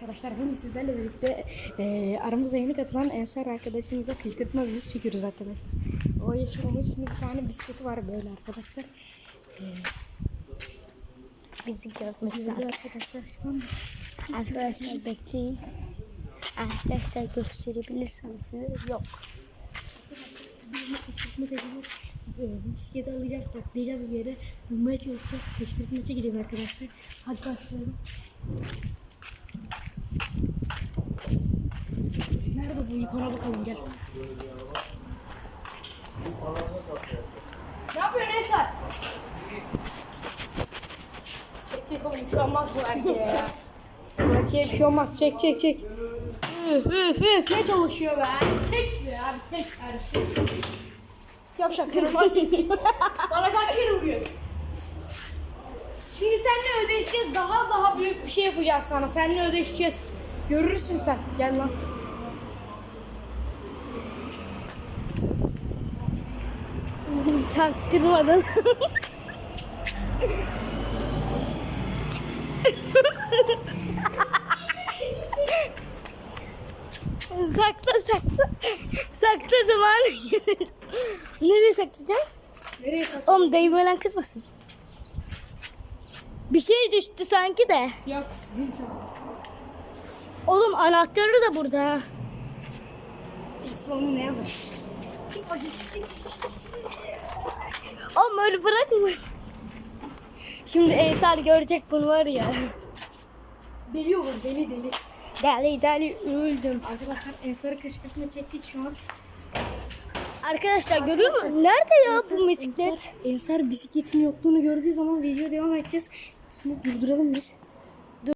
Arkadaşlar bugün sizlerle birlikte e, aramıza yeni katılan Ensar arkadaşımıza kışkırtma videosu çekiyoruz arkadaşlar. O yaşamış şimdi bir tane bisikleti var böyle arkadaşlar. Bizi görmesi Böyle lazım. arkadaşlar Arkadaşlar bekleyin. Arkadaşlar gösterebilirsem size yok. bir kışkırtma çekeceğiz. E, bisikleti alacağız saklayacağız bir yere. Bulmaya çalışacağız. Kışkırtma çekeceğiz arkadaşlar. Hadi başlayalım. Nerede bu ikona bakalım gel. Ne yapıyorsun Ensar? Çek çek oğlum bir şey olmaz bu erkeğe ya. Erkeğe bir şey olmaz çek çek çek. Üf üf üf ne çalışıyor be? Tek be abi tek kardeşim. Yavşak kırma Bana kaç kere vuruyor? Şimdi seninle ödeşeceğiz. Daha daha büyük bir şey yapacağız sana. Seninle ödeşeceğiz. Görürsün sen. Gel lan. Çaktırmadın. sakla sakla. Sakla zaman. Nereye saklayacağım? Nereye kaç? Oğlum değmeden kızmasın. Bir şey düştü sanki de. Yok sizin için. Oğlum anahtarı da burada. ha. Sonu ne yazar? Oğlum öyle bırakma. Şimdi Ensar görecek bunu var ya. Deli olur deli deli. Deli deli öldüm. Arkadaşlar Ensar'ı kışkırtma çektik şu an. Arkadaşlar görüyor musun? Nerede ya bu bisiklet? Ensar, Ensar bisikletin yokluğunu gördüğü zaman video devam edeceğiz. Şimdi durduralım biz.